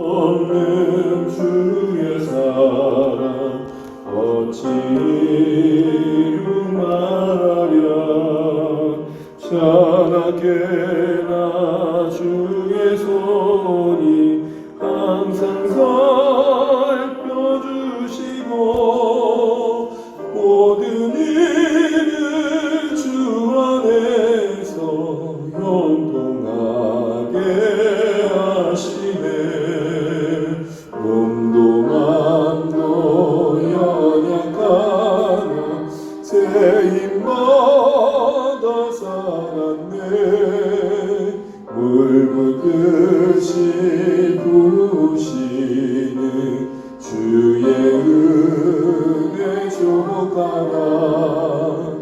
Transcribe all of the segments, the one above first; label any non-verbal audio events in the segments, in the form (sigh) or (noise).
없는 주의 사랑 어찌 말하랴? 자나깨나 주의 손 조각하나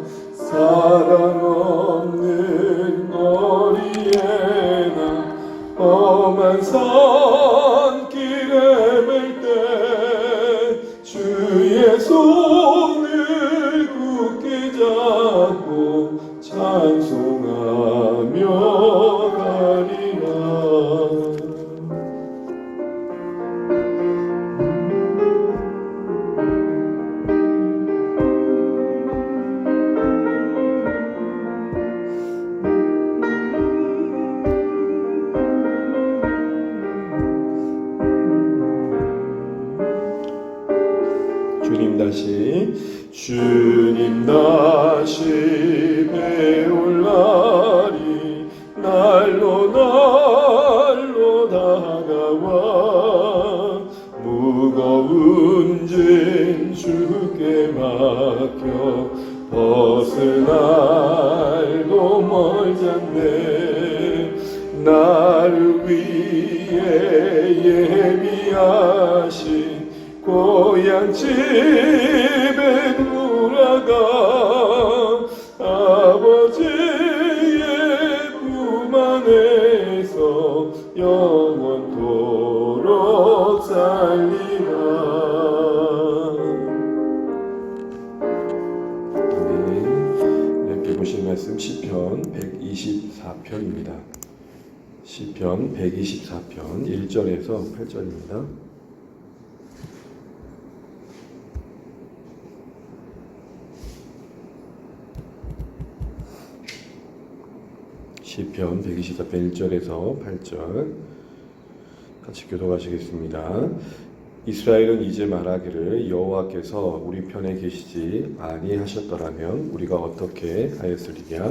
날 124편 1절에서 8절입니다. 시편 124편 1절에서 8절 같이 교독하시겠습니다. 이스라엘은 이제 말하기를 여호와께서 우리 편에 계시지 아니하셨더라면 우리가 어떻게 하였으리랴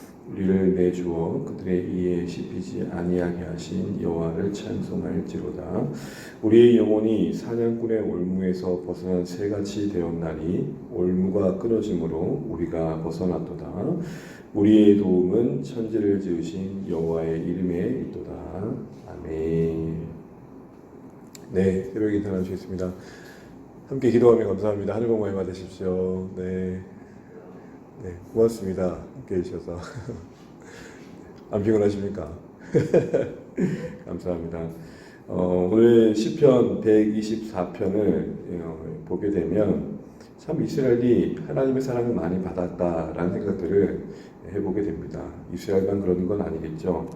우리를 내주어 그들의 이에 씹히지 아니하게 하신 여호와를 찬송할지로다. 우리의 영혼이 사냥꾼의 올무에서 벗어난 새같이 되었나니 올무가 끊어짐으로 우리가 벗어났도다. 우리의 도움은 천지를 지으신 여호와의 이름에 있도다. 아멘. 네, 새벽 인사 나누시겠습니다. 함께 기도하며 감사합니다. 하늘 복 많이 받으십시오. 네. 네, 고맙습니다. 함께 해주셔서. (laughs) 안 피곤하십니까? (laughs) 감사합니다. 어, 오늘 시편 124편을 어, 보게 되면 참 이스라엘이 하나님의 사랑을 많이 받았다라는 생각들을 해보게 됩니다. 이스라엘만 그러는 건 아니겠죠.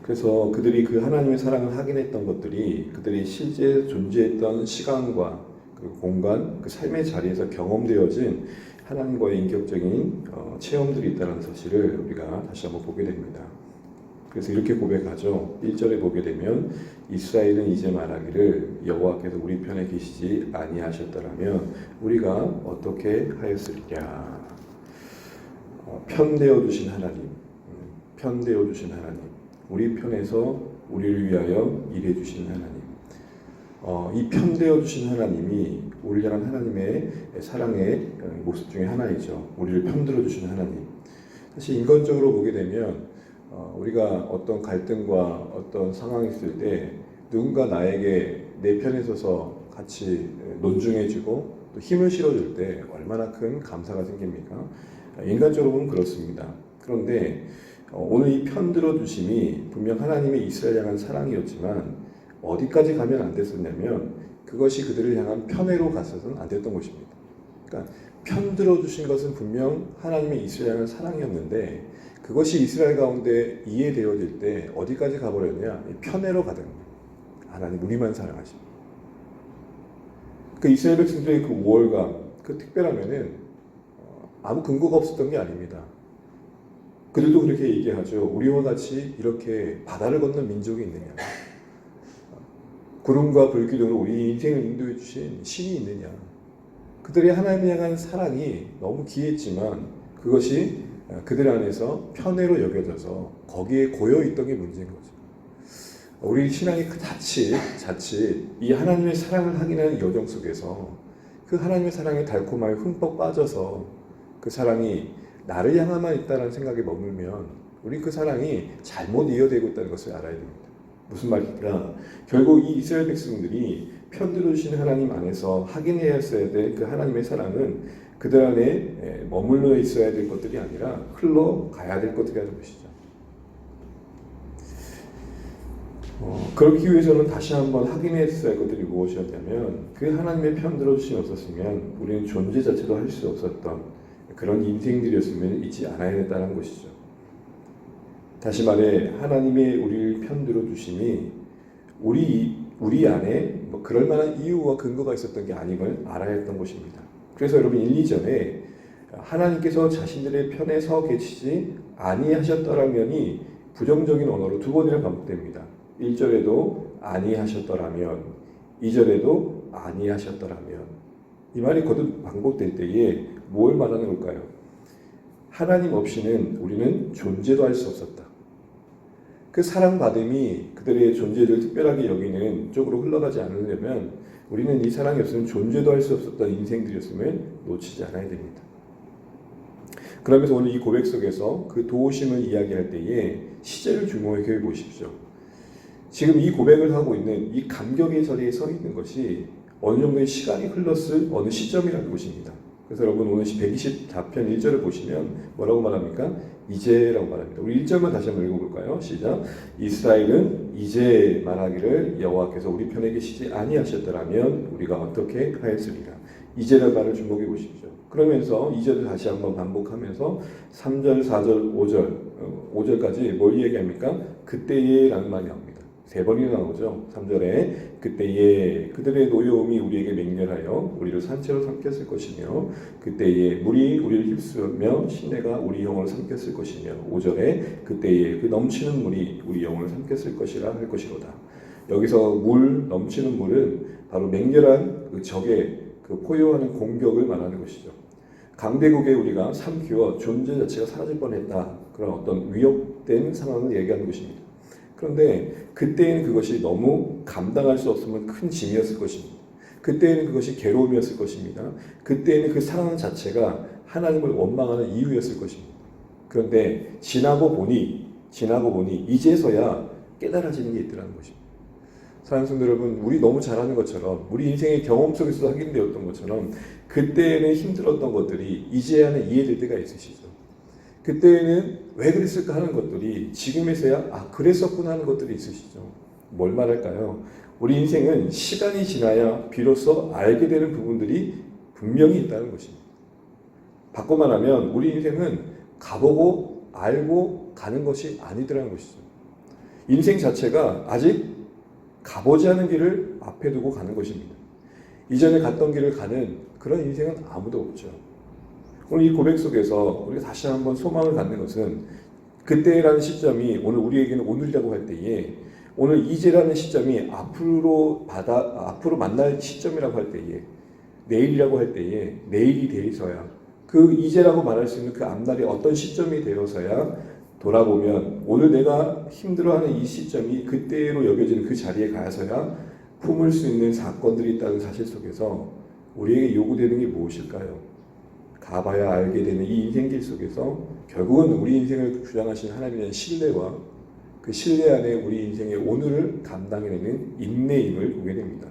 그래서 그들이 그 하나님의 사랑을 확인했던 것들이 그들이 실제 존재했던 시간과 그 공간, 그 삶의 자리에서 경험되어진 하나님과의 인격적인 어, 체험들이 있다는 사실을 우리가 다시 한번 보게 됩니다. 그래서 이렇게 고백하죠. 1절에 보게 되면 이스라엘은 이제 말하기를 여호와께서 우리 편에 계시지 아니하셨더라면 우리가 어떻게 하였으리랴. 어, 편되어 주신 하나님, 음, 편되어 주신 하나님, 우리 편에서 우리를 위하여 일해 주신 하나님. 어, 이 편되어 주신 하나님이 향한 하나님의 사랑의 모습 중에 하나이죠. 우리를 편들어 주신 하나님. 사실 인간적으로 보게 되면 어, 우리가 어떤 갈등과 어떤 상황이 있을 때 누군가 나에게 내 편에 서서 같이 논중해주고 또 힘을 실어줄 때 얼마나 큰 감사가 생깁니까? 인간적으로 보면 그렇습니다. 그런데 어, 오늘 이 편들어 주심이 분명 하나님의 이스라엘 향한 사랑이었지만 어디까지 가면 안 됐었냐면 그것이 그들을 향한 편애로 갔어서는 안 됐던 것입니다. 그러니까 편들어 주신 것은 분명 하나님의 이스라엘 향한 사랑이었는데 그것이 이스라엘 가운데 이해되어질 때 어디까지 가버렸냐? 이 편애로 거예요. 하나님 우리만 사랑하십니다. 그 이스라엘 백성들의 그 우월감, 그 특별함에는 어, 아무 근거가 없었던 게 아닙니다. 그들도 그렇게 얘기하죠. 우리와 같이 이렇게 바다를 건넌 민족이 있느냐? 구름과 불기둥으로 우리 인생을 인도해 주신 신이 있느냐? 그들의 하나님을 향한 사랑이 너무 귀했지만 그것이 그들 안에서 편애로 여겨져서 거기에 고여 있던 게 문제인 거죠. 우리 신앙이 그 자칫 자칫 이 하나님의 사랑을 확인하는 여정 속에서 그 하나님의 사랑에 달콤하게 흠뻑 빠져서 그 사랑이 나를 향하만 있다는 생각에 머물면 우리 그 사랑이 잘못 이어되고 있다는 것을 알아야 됩니다. 무슨 말입니까? 결국 이 이스라엘 백성들이 편들어 주신 하나님 안에서 확인해야 했어야 될 그 하나님의 사랑은 그들 안에 머물러 있어야 될 것들이 아니라 흘러가야 될 것들이라는 것이죠. 어, 그렇기 위해서는 다시 한번 확인했어야 할 것들이 무엇이었냐면 그 하나님의 편 들어 주심이 없었으면 우리는 존재 자체도 할 수 없었던 그런 인생들이었으면 잊지 않아야 했다는 것이죠. 다시 말해 하나님의 우리를 편들어 주심이 우리 우리 안에 뭐 그럴 만한 이유와 근거가 있었던 게 아님을 알아야 했던 것입니다. 그래서 여러분 1, 2전에 하나님께서 자신들의 편에 서 계시지 아니하셨더라면이 부정적인 언어로 두 번이나 반복됩니다. 1절에도 아니하셨더라면 2절에도 아니하셨더라면 이 말이 거듭 반복될 때에 뭘 말하는 걸까요? 하나님 없이는 우리는 존재도 할 수 없었다. 그 사랑받음이 그들의 존재를 특별하게 여기는 쪽으로 흘러가지 않으려면 우리는 이 사랑이 없으면 존재도 할 수 없었던 인생들이었음을 놓치지 않아야 됩니다. 그러면서 오늘 이 고백 속에서 그 도우심을 이야기할 때에 시제를 주목해 보십시오. 지금 이 고백을 하고 있는 이 감격의 자리에 서 있는 것이 어느 정도의 시간이 흘렀을 어느 시점이라는 것입니다. 그래서 여러분 오늘 124편 1절을 보시면 뭐라고 말합니까? 이제라고 말합니다. 우리 1절만 다시 한번 읽어볼까요? 시작. 이스라엘은 이제 말하기를 여호와께서 우리 편에 계시지 아니하셨더라면 우리가 어떻게 하였으리라. 이제라는 말을 주목해 보십시오. 그러면서 2절을 다시 한번 반복하면서 3절, 4절, 5절, 5절까지 뭘 얘기합니까? 그때에 라는 말이. 세 번이나 나오죠. 3절에 그때에 그들의 노여움이 우리에게 맹렬하여 우리를 산채로 삼켰을 것이며 그때에 물이 우리를 휩쓰며 시내가 우리 영혼을 삼켰을 것이며 5절에 그때에 그 넘치는 물이 우리 영혼을 삼켰을 것이라 할 것이로다. 여기서 물 넘치는 물은 바로 맹렬한 그 적의 그 포효하는 공격을 말하는 것이죠. 강대국에 우리가 삼키어 존재 자체가 사라질 뻔했다. 그런 어떤 위협된 상황을 얘기하는 것입니다. 그런데 그때에는 그것이 너무 감당할 수 없으면 큰 짐이었을 것입니다. 그때에는 그것이 괴로움이었을 것입니다. 그때에는 그 상황 자체가 하나님을 원망하는 이유였을 것입니다. 그런데 지나고 보니 지나고 보니 이제서야 깨달아지는 게 있더라는 것입니다. 사랑하는 성도 여러분, 우리 너무 잘하는 것처럼 우리 인생의 경험 속에서 확인되었던 것처럼 그때에는 힘들었던 것들이 이제야는 이해될 때가 있으시죠. 그때에는 왜 그랬을까 하는 것들이 지금에서야 아 그랬었구나 하는 것들이 있으시죠. 뭘 말할까요? 우리 인생은 시간이 지나야 비로소 알게 되는 부분들이 분명히 있다는 것입니다. 바꿔 말하면 우리 인생은 가보고 알고 가는 것이 아니더라는 것이죠. 인생 자체가 아직 가보지 않은 길을 앞에 두고 가는 것입니다. 이전에 갔던 길을 가는 그런 인생은 아무도 없죠. 오늘 이 고백 속에서 우리가 다시 한번 소망을 갖는 것은 그때라는 시점이 오늘 우리에게는 오늘이라고 할 때에 오늘 이제라는 시점이 앞으로 받아 앞으로 만날 시점이라고 할 때에 내일이라고 할 때에 내일이 되어서야 그 이제라고 말할 수 있는 그 앞날이 어떤 시점이 되어서야 돌아보면 오늘 내가 힘들어하는 이 시점이 그때로 여겨지는 그 자리에 가서야 품을 수 있는 사건들이 있다는 사실 속에서 우리에게 요구되는 게 무엇일까요? 가봐야 알게 되는 이 인생길 속에서 결국은 우리 인생을 주장하신 하나님에 대한 신뢰와 그 신뢰 안에 우리 인생의 오늘을 감당해내는 인내임을 보게 됩니다.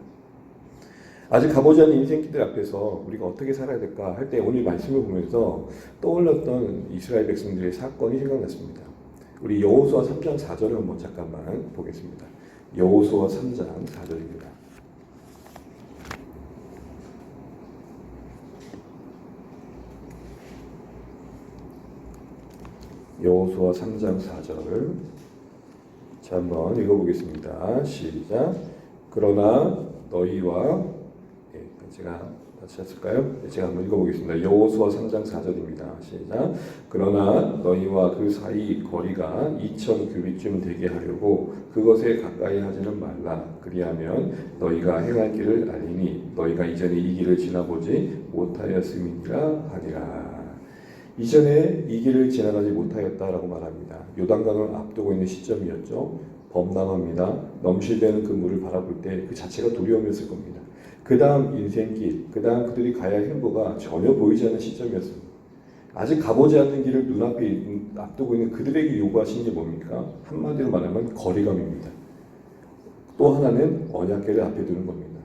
아직 가보지 않은 인생길들 앞에서 우리가 어떻게 살아야 될까 할 때 오늘 말씀을 보면서 떠올랐던 이스라엘 백성들의 사건이 생각났습니다. 우리 여호수아 3장 4절을 한번 잠깐만 보겠습니다. 여호수아 3장 4절입니다. 여호수아 3장 4절 자 한번 읽어보겠습니다. 시작. 그러나 너희와 예, 제가 다시 했을까요? 예, 제가 한번 읽어보겠습니다. 여호수아 3장 4절입니다. 시작. 그러나 너희와 그 사이 거리가 2천 규빗쯤 되게 하려고 그것에 가까이 하지는 말라. 그리하면 너희가 행할 길을 알리니 너희가 이전에 이 길을 지나보지 못하였음이니라 하니라. 이전에 이 길을 지나가지 못하였다라고 말합니다. 요단강을 앞두고 있는 시점이었죠. 범람합니다. 넘실대는 그 물을 바라볼 때 그 자체가 두려움이었을 겁니다. 그 다음 인생길, 그 다음 그들이 가야 할 행보가 전혀 보이지 않는 시점이었습니다. 아직 가보지 않는 길을 눈앞에 있- 앞두고 있는 그들에게 요구하신 게 뭡니까? 한마디로 말하면 거리감입니다. 또 하나는 언약계를 앞에 두는 겁니다.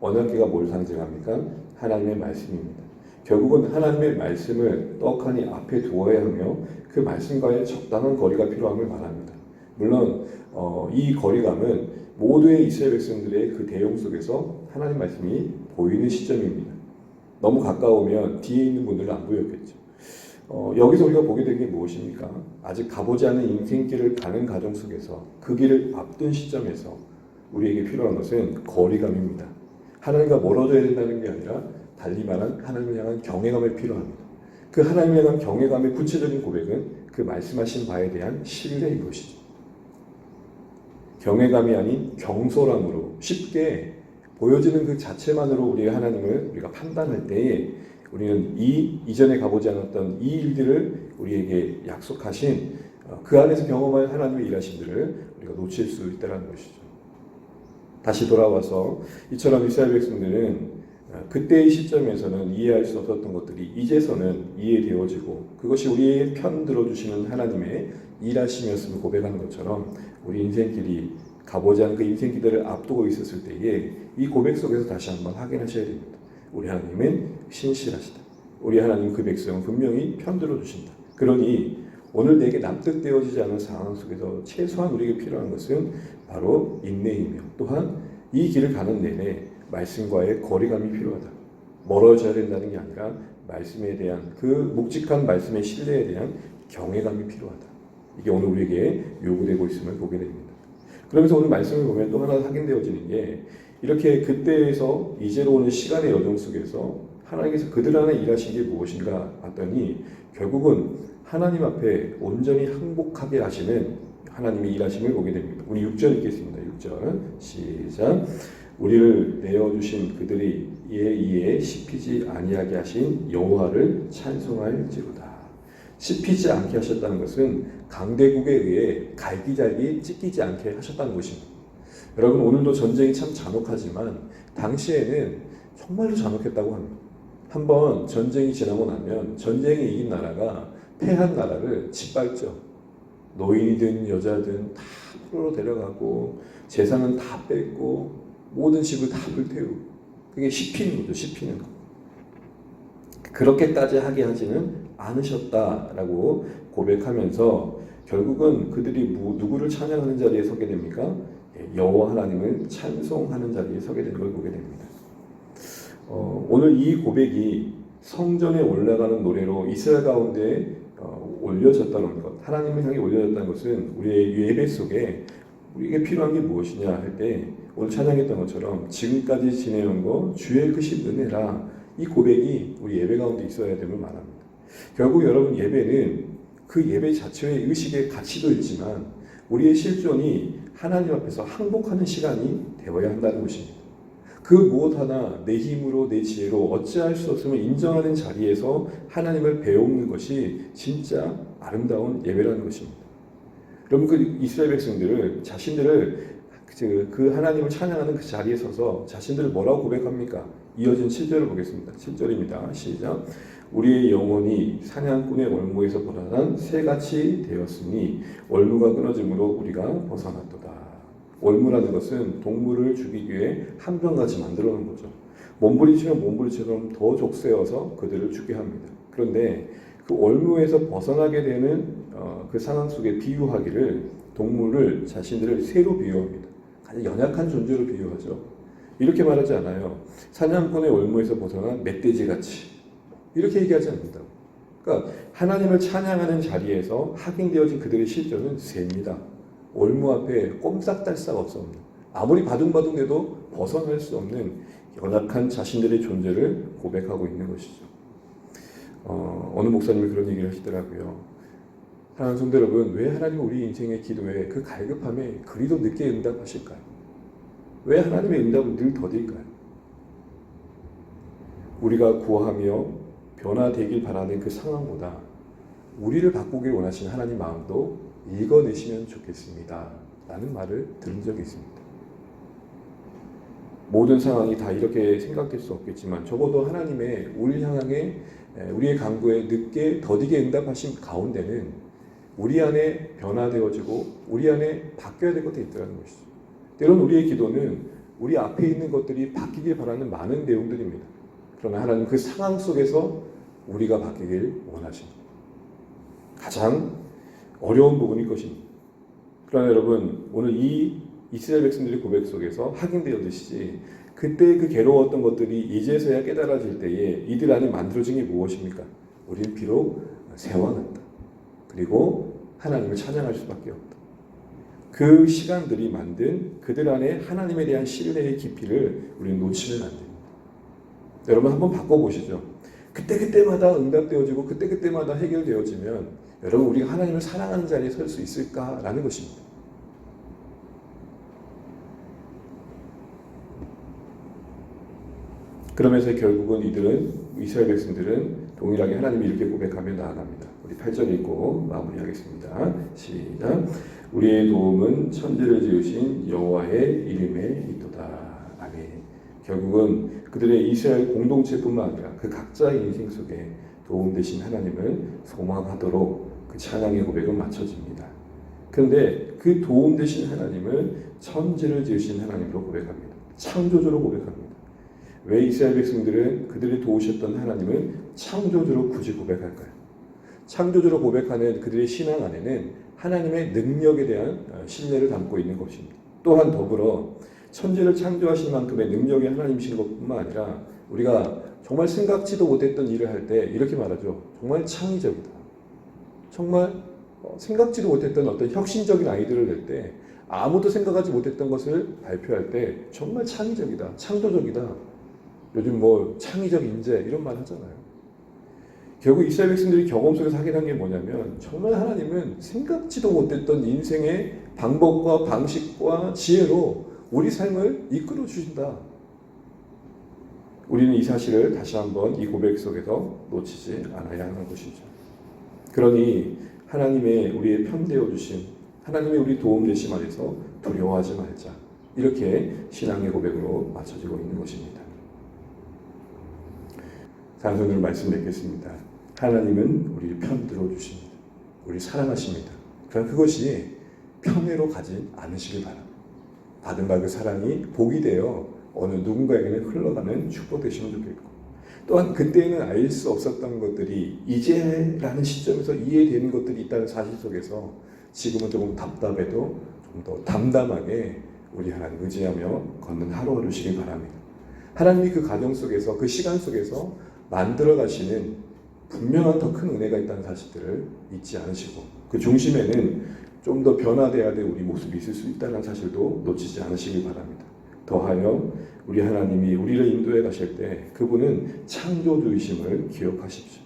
언약계가 뭘 상징합니까? 하나님의 말씀입니다. 결국은 하나님의 말씀을 떡하니 앞에 두어야 하며 그 말씀과의 적당한 거리가 필요함을 말합니다. 물론 어, 이 거리감은 모두의 이스라엘 백성들의 그 대용 속에서 하나님 말씀이 보이는 시점입니다. 너무 가까우면 뒤에 있는 분들은 안 보였겠죠. 어, 여기서 우리가 보게 된 게 무엇입니까? 아직 가보지 않은 인생길을 가는 과정 속에서 그 길을 앞둔 시점에서 우리에게 필요한 것은 거리감입니다. 하나님과 멀어져야 된다는 게 아니라 달리 말한 하나님을 향한 경외감이 필요합니다. 그 하나님을 향한 경외감의 구체적인 고백은 그 말씀하신 바에 대한 신뢰인 것이죠. 경외감이 아닌 경솔함으로 쉽게 보여지는 그 자체만으로 우리 하나님을 우리가 판단할 때에 우리는 이 이전에 가보지 않았던 이 일들을 우리에게 약속하신 어, 그 안에서 경험할 하나님의 일하심들을 우리가 놓칠 수 있다는 것이죠. 다시 돌아와서 이처럼 이스라엘 백성들은 어, 그때의 시점에서는 이해할 수 없었던 것들이 이제서는 이해되어지고 그것이 우리의 편 들어주시는 하나님의 일하심이었음을 고백하는 것처럼 우리 인생길이 가보지 않은 그 인생길들을 앞두고 있었을 때에 이 고백 속에서 다시 한번 확인하셔야 됩니다. 우리 하나님은 신실하시다. 우리 하나님 그 백성은 분명히 편 들어주신다. 그러니 오늘 내게 납득되어지지 않은 상황 속에서 최소한 우리에게 필요한 것은 바로 인내이며 또한 이 길을 가는 내내 말씀과의 거리감이 필요하다. 멀어져야 된다는 게 아니라 말씀에 대한 그 묵직한 말씀의 신뢰에 대한 경외감이 필요하다. 이게 오늘 우리에게 요구되고 있음을 보게 됩니다. 그러면서 오늘 말씀을 보면 또 하나 확인되어지는 게 이렇게 그때에서 이제로 오는 시간의 여정 속에서 하나님께서 그들 안에 일하신 게 무엇인가 봤더니 결국은 하나님 앞에 온전히 항복하게 하시는 하나님의 일하심을 보게 됩니다. 우리 6절 읽겠습니다. 6절 시작 우리를 내어주신 그들이 이에 이에 씹히지 아니하게 하신 여호와를 찬송할지로다. 씹히지 않게 하셨다는 것은 강대국에 의해 갈기잘기 찢기지 않게 하셨다는 것입니다. 여러분 오늘도 전쟁이 참 잔혹하지만 당시에는 정말로 잔혹했다고 합니다. 한번 전쟁이 지나고 나면 전쟁에 이긴 나라가 패한 나라를 짓밟죠. 노인이든 여자든 다 풀로 데려가고 재산은 다 뺏고 모든 집을 다 불태우고 그게 씹히는 거죠. 씹히는 거. 그렇게까지 하게 하지는 않으셨다라고 고백하면서 결국은 그들이 무- 누구를 찬양하는 자리에 서게 됩니까? 예, 여호와 하나님을 찬송하는 자리에 서게 된 걸 보게 됩니다. 어, 오늘 이 고백이 성전에 올라가는 노래로 이스라엘 가운데 어, 올려졌다는 것, 하나님을 향해 올려졌다는 것은 우리의 예배 속에 우리에게 필요한 게 무엇이냐 할 때 오늘 찬양했던 것처럼 지금까지 지내온 거 주의 크신 은혜라 이 고백이 우리 예배 가운데 있어야 됨을 말합니다. 결국 여러분 예배는 그 예배 자체의 의식의 가치도 있지만 우리의 실존이 하나님 앞에서 항복하는 시간이 되어야 한다는 것입니다. 그 무엇 하나 내 힘으로 내 지혜로 어찌할 수 없음을 인정하는 자리에서 하나님을 배우는 것이 진짜 아름다운 예배라는 것입니다. 여러분 그 이스라엘 백성들을 자신들을 그- 그 하나님을 찬양하는 그 자리에 서서 자신들을 뭐라고 고백합니까? 이어진 7절을 보겠습니다. 7절입니다. 시작. 우리의 영혼이 사냥꾼의 월무에서 벗어난 새같이 되었으니 월무가 끊어짐으로 우리가 벗어났도다. 월무라는 것은 동물을 죽이기 위해 함정같이 만들어 놓은 거죠. 몸부림치면 몸부림처럼 더 족쇄어서 그들을 죽게 합니다. 그런데 그 올무에서 벗어나게 되는 어, 그 상황 속에 비유하기를 동물을 자신들을 새로 비유합니다. 가장 연약한 존재로 비유하죠. 이렇게 말하지 않아요. 사냥꾼의 올무에서 벗어난 멧돼지 같이 이렇게 얘기하지 않는다고. 그러니까 하나님을 찬양하는 자리에서 확인되어진 그들의 실존은 셉니다. 올무 앞에 꼼짝달싹 없었는 아무리 바둥바둥해도 벗어날 수 없는 연약한 자신들의 존재를 고백하고 있는 것이죠. 어, 어느 목사님이 그런 얘기를 하시더라고요. 사랑하는 성도 여러분, 왜 하나님은 우리 인생의 기도에 그 갈급함에 그리도 늦게 응답하실까요? 왜 하나님의 응답은 늘 더딜까요? 우리가 구하며 변화되길 바라는 그 상황보다 우리를 바꾸길 원하시는 하나님 마음도 읽어내시면 좋겠습니다. 라는 말을 들은 적이 있습니다. 모든 상황이 다 이렇게 생각될 수 없겠지만 적어도 하나님의 우리 향하게 우리의 강구에 늦게 더디게 응답하신 가운데는 우리 안에 변화되어지고 우리 안에 바뀌어야 될 것들이 있다는 것이죠. 때론 우리의 기도는 우리 앞에 있는 것들이 바뀌길 바라는 많은 내용들입니다. 그러나 하나님 그 상황 속에서 우리가 바뀌길 원하십니다. 가장 어려운 부분일 것입니다. 그러나 여러분 오늘 이 이스라엘 백성들의 고백 속에서 확인되었듯이 그때 그 괴로웠던 것들이 이제서야 깨달아질 때에 이들 안에 만들어진 게 무엇입니까? 우리는 비록 세워났다. 그리고 하나님을 찬양할 수밖에 없다. 그 시간들이 만든 그들 안에 하나님에 대한 신뢰의 깊이를 우리는 놓치면 안 됩니다. 여러분 한번 바꿔보시죠. 그때그때마다 응답되어지고 그때그때마다 해결되어지면 여러분 우리가 하나님을 사랑하는 자리에 설 수 있을까라는 것입니다. 그러면서 결국은 이들은 이스라엘 백성들은 동일하게 하나님이 이렇게 고백하며 나아갑니다. 우리 8절 읽고 마무리하겠습니다. 시작. 우리의 도움은 천지를 지으신 여호와의 이름에 있도다. 아멘. 결국은 그들의 이스라엘 공동체뿐만 아니라 그 각자의 인생 속에 도움 되신 하나님을 소망하도록 그 찬양의 고백은 맞춰집니다. 그런데 그 도움 되신 하나님을 천지를 지으신 하나님으로 고백합니다. 창조주로 고백합니다. 왜 이스라엘 백성들은 그들이 도우셨던 하나님을 창조주로 굳이 고백할까요? 창조주로 고백하는 그들의 신앙 안에는 하나님의 능력에 대한 신뢰를 담고 있는 것입니다. 또한 더불어 천지를 창조하신 만큼의 능력이 하나님이신 것뿐만 아니라 우리가 정말 생각지도 못했던 일을 할 때 이렇게 말하죠. 정말 창의적이다. 정말 생각지도 못했던 어떤 혁신적인 아이디어를 낼 때 아무도 생각하지 못했던 것을 발표할 때 정말 창의적이다. 창조적이다. 요즘 뭐 창의적 인재 이런 말 하잖아요. 결국 이스라엘 백성들이 경험 속에서 확인한 게 뭐냐면 정말 하나님은 생각지도 못했던 인생의 방법과 방식과 지혜로 우리 삶을 이끌어 주신다. 우리는 이 사실을 다시 한번 이 고백 속에서 놓치지 않아야 하는 것이죠. 그러니 하나님의 우리의 편되어 주신 하나님의 우리 도움 되심 안에서 두려워하지 말자. 이렇게 신앙의 고백으로 맞춰지고 있는 것입니다. 단순으로 말씀 맺겠습니다. 하나님은 우리를 편들어 주십니다. 우리 사랑하십니다. 그러나 그것이 편애로 가지 않으시길 바랍니다. 받은 바 그 사랑이 복이 되어 어느 누군가에게는 흘러가는 축복 되시면 좋겠고 또한 그때는 알 수 없었던 것들이 이제라는 시점에서 이해되는 것들이 있다는 사실 속에서 지금은 조금 답답해도 좀 더 담담하게 우리 하나님 의지하며 걷는 하루하루시길 바랍니다. 하나님이 그 가정 속에서 그 시간 속에서 만들어 가시는 분명한 더 큰 은혜가 있다는 사실들을 잊지 않으시고 그 중심에는 좀 더 변화돼야 될 우리 모습이 있을 수 있다는 사실도 놓치지 않으시길 바랍니다. 더하여 우리 하나님이 우리를 인도해 가실 때 그분은 창조주이심을 기억하십시오.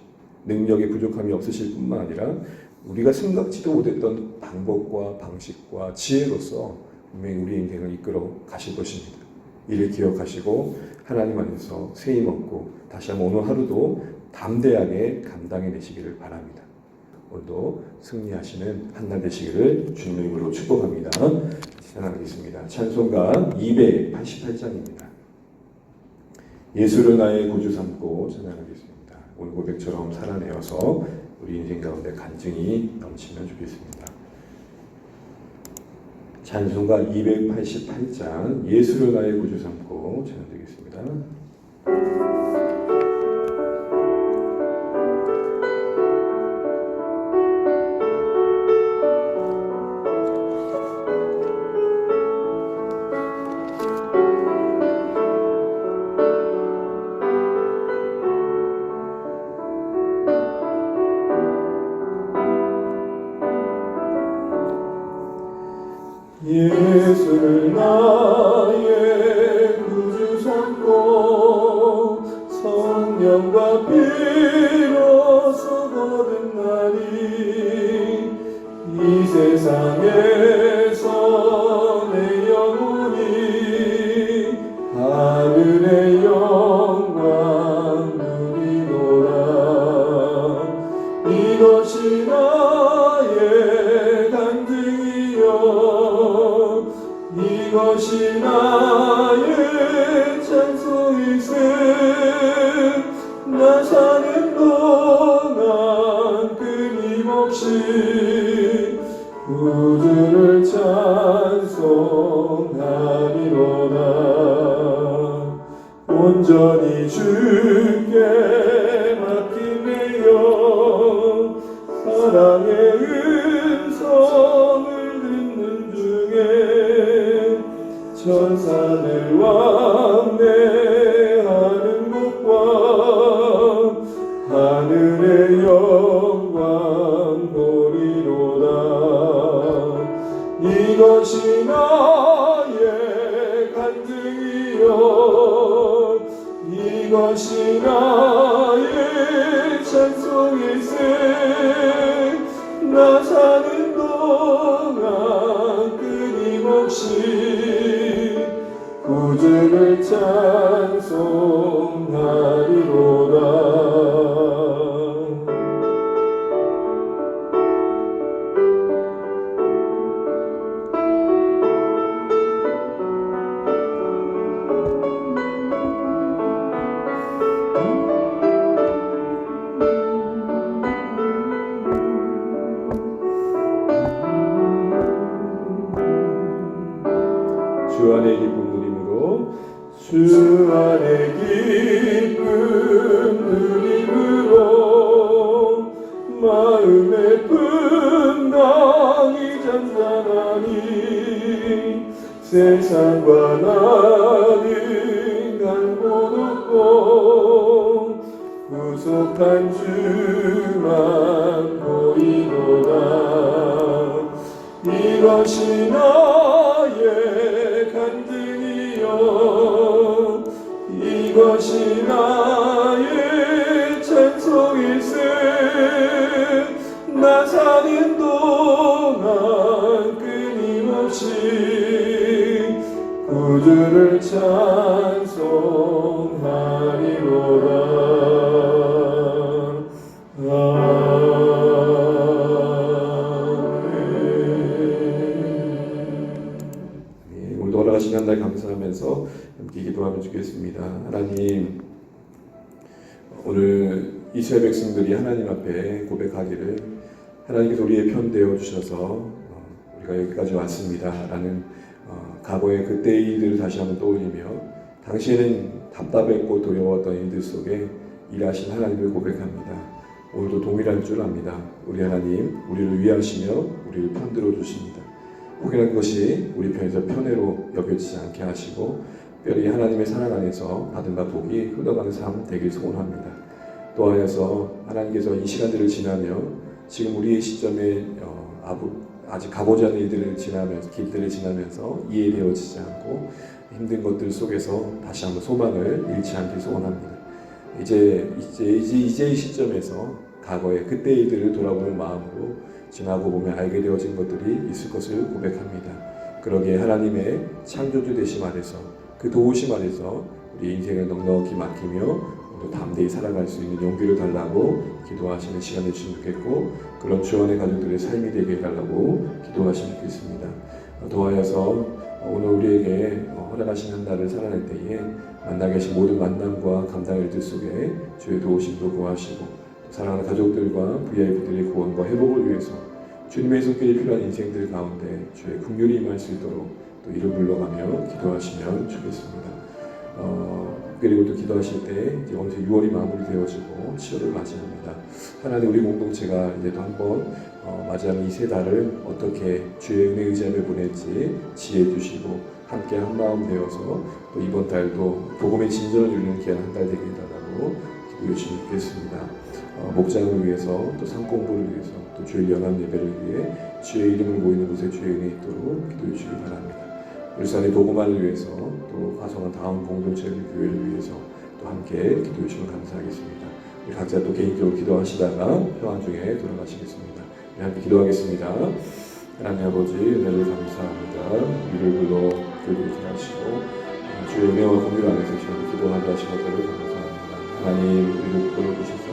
능력의 부족함이 없으실 뿐만 아니라 우리가 생각지도 못했던 방법과 방식과 지혜로서 분명히 우리 인생을 이끌어 가실 것입니다. 이를 기억하시고 하나님 안에서 세임 얻고 다시 한번 오늘 하루도 담대하게 감당해 내시기를 바랍니다. 오늘도 승리하시는 한 날 되시기를 주님의 이름으로 축복합니다. 찬양하겠습니다. 찬송가 288장입니다. 예수를 나의 구주 삼고 찬양하겠습니다. 오늘 고백처럼 살아내어서 우리 인생 가운데 간증이 넘치면 좋겠습니다. 찬송가 288장 예수를 나의 구주 삼고 찬양드리겠습니다. 나 사는 동안 끊임없이 구주를 찬 세상과 나는 갈곳 없고 구속한 주만 보이노라 이것이 나의 간증이여 이것이 나의 찬송일세 나 사는 동안 끊임없이 아멘. 예, 오늘도 허락하신 한달 감사하면서 함께 기도하면 좋겠습니다. 하나님, 오늘 이스라엘 백성들이 하나님 앞에 고백하기를 하나님께서 우리의 편 되어 주셔서 어, 우리가 여기까지 왔습니다라는 어, 과거의 그때의 일들을 다시 한번 떠올리며 당시에는 답답했고 두려웠던 일들 속에 일하신 하나님을 고백합니다. 오늘도 동일한 줄 압니다. 우리 하나님, 우리를 위하시며 우리를 편들어 주십니다. 혹여나 그것이 우리 편에서 편애로 여겨지지 않게 하시고 특별히 하나님의 사랑 안에서 받은 바 복이 흘러가는 삶 되길 소원합니다. 또 하여서 하나님께서 이 시간들을 지나며 지금 우리의 시점에 어, 아부, 아직 가보지 않은 일들을 지나면서 길들을 지나면서 이해되어지지 않고 힘든 것들 속에서 다시 한번 소망을 잃지 않길 소원합니다. 이제 이제 이제 이제 이 시점에서 과거의 그때 일들을 돌아보는 마음으로 지나고 보면 알게 되어진 것들이 있을 것을 고백합니다. 그러기에 하나님의 창조주 되심 아래서 그 도우심 아래서 우리 인생을 넉넉히 맡기며 또 담대히 살아갈 수 있는 용기를 달라고 기도하시는 시간을 주시면 좋겠고 그런 주원의 가족들의 삶이 되게 해달라고 기도하시면 좋겠습니다. 도하여서 오늘 우리에게 허락하신 한 달을 살아낼 때에 만나 계신 모든 만남과 감당의 일들 속에 주의 도우심도 구하시고 사랑하는 가족들과 VIP들의 구원과 회복을 위해서 주님의 손길이 필요한 인생들 가운데 주의 긍휼이 임할 수 있도록 또 이를 불러가며 기도하시면 좋겠습니다. 어, 그리고 또 기도하실 때 이제 어느새 6월이 마무리되어지고 7월을 맞이합니다. 하나님 우리 공동체가 이제 또 한번 어, 맞이하는 이 세 달을 어떻게 주의 은혜 의지함에 보낼지 지혜 주시고 함께 한 마음 되어서 또 이번 달도 복음의 진전을 이루는 귀한 한 달 되길 달라고 기도해 주시겠습니다. 어, 목장을 위해서 또 상공부를 위해서 또 주의 연합 예배를 위해 주의 이름을 모이는 곳에 주의 은혜 있도록 기도해 주시기 바랍니다. 울산의 복음화를 위해서 또 화성한 다음 공동체를 교회를 위해서 또 함께 기도해 주시면 감사하겠습니다. 우리 각자 또 개인적으로 기도하시다가 평안 중에 돌아가시겠습니다. 우리 함께 기도하겠습니다. 하나님 아버지 은혜를 감사합니다. 우리를 불러 교회를 하시고 어, 주의 은혜와 공유 안에서 저희 기도하게 하신 것들을 감사합니다. 하나님 우리를 불러 주시사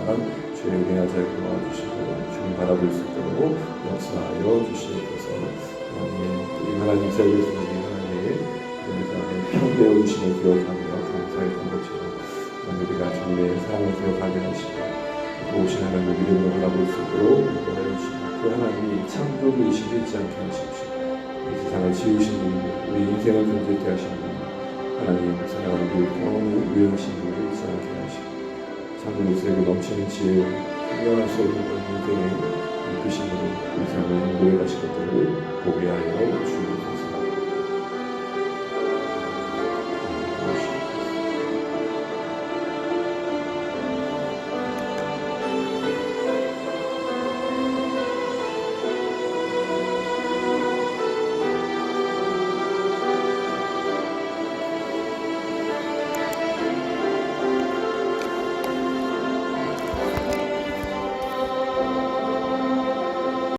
주의 은혜와 잘 도와주시고 주님 바라볼 수 있도록 역사하여 주시옵소서. 하나님 우리 하나님 하나님의 편되어 주심을 기억하며 감사했던 것처럼 우리가 주님의 사랑을 기억하게 하시고 도우신 하나님의 믿음으로 바라볼 수 있도록 인도하여 주시고 그 하나님이 창조주이신 잊지 않게 하십시오. 이 세상을 지으신 분, 우리 인생을 존재케 하신 분, 하나님 사랑하는 그 영원히 위하신 분을 잊지 않게 하시고 창조주에게 넘치는 지혜, 분명할 수 없는 인생의 이끄심으로 이 세상을 인도해 가신 것들을 보게 하여 주옵소서.